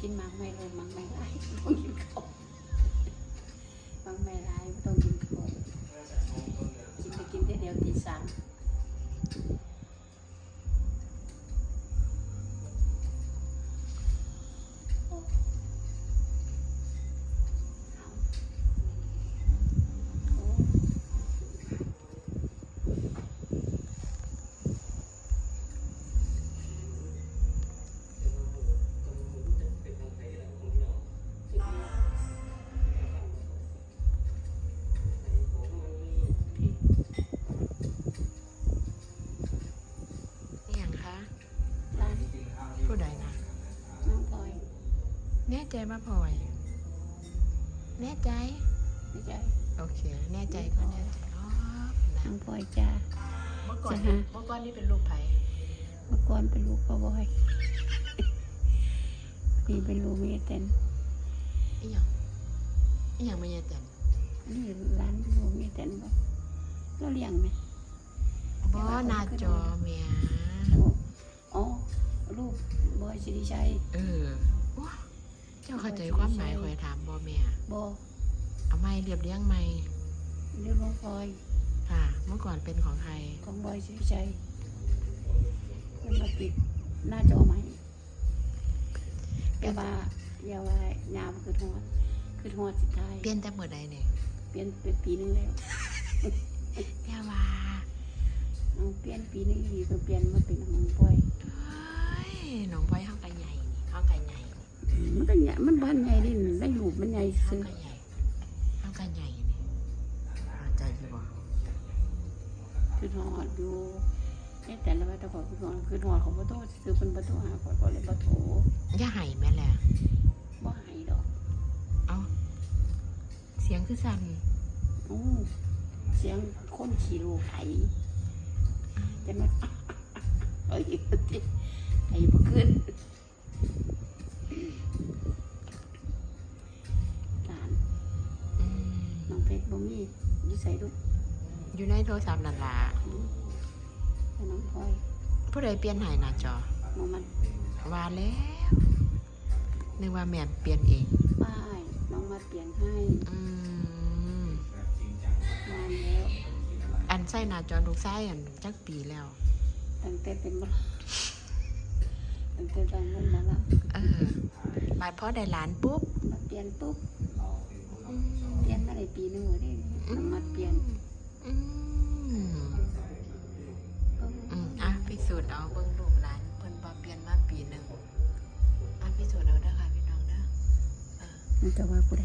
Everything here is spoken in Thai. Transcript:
กินมังไม่เลยมังไม่ไรต้องกินข้าวมังไม่ไรต้องกิน แน่ใจมาพลอย แน่ใจ ไม่ใช่โอเค แน่ใจก็แน่ใจอ๋อนะน้องพลอยจ้า เมื่อก่อนจะหาเมื่อก่อนนี่เป็นลูกไผ่เมื่อก่อนเป็นลูกพ่อบอยนี่เป็นลูกเมียเต็นอีหยังอีหยังไม่ยายแตนนี่ร้านลูกเมียเต็นบ่เราเลี้ยงไหมบ่หนาจอเมียอ๋อลูกบอยสิริชัย เออว้า เจ้าเข้าใจความหมายคอยถามบ่เมียบอเอาไม่เรียบเรียงไม่เรียกน้องพลอยค่ะ เมื่อก่อนเป็นของใครของบอยสิริชัยมันมาปิดหน้าจอไหมอย่าว่าอย่าว่ายามคือทอดคือทอดสุดท้ายเปลี่ยนแต่เมื่อใดเนี่ยเปลี่ยนเป็นปีหนึงแล้วแค่ว่าเอาเปลี่ยนปีหนึงอีกก็เปลี่ยนมาเป็นของพลอยเอ้ยน้องบอยเฮา มันก็ใหญ่มันบ้านใหญ่ดิได้รูปมันใหญ่เฮาซื้อกันใหญ่เฮากันใหญ่นี่เข้าใจอยู่บ่คือทอดอยู่เอ๊ะแต่ละว่าแต่ก่อนคือทอดคือทอดของประตูซื้อเป็นประตูหาก่อนก่อนเลยประตูอย่าให้แม่แหละบ่ใหายดอก เอาเสียงคือสั่นโอ้เสียงคนขี่รูไถจะมาเอ้ยไอ้บ่ขึ้น อยู่ใส่ลูกอยู่ในโทรศัพท์นั่นล่ะแต่น้องพลอยผู้ใดเปลี่ยนให้หน้าจอน้องมันว่าแล้วนึกว่าแม่เปลี่ยนเอง ป้ายน้องมาเปลี่ยนให้อืม นานแล้วอันใส่หน้าจอลูกไส้อันจักปีแล้ว ตั้งแต่เป็นมาตั้งแต่ตอนนั้นมาแล้วเออบาดพอได้หลานปุ๊บมาเปลี่ยนปุ๊บ สูจน์เอาเบิ่งลูกหลานเพิ่นบ่เปลี่ยนมาปีหนึ่งอะพิสูจน์เอาเด้อค่ะพี่น้องเด้อเออมันจะว่าผู้ใด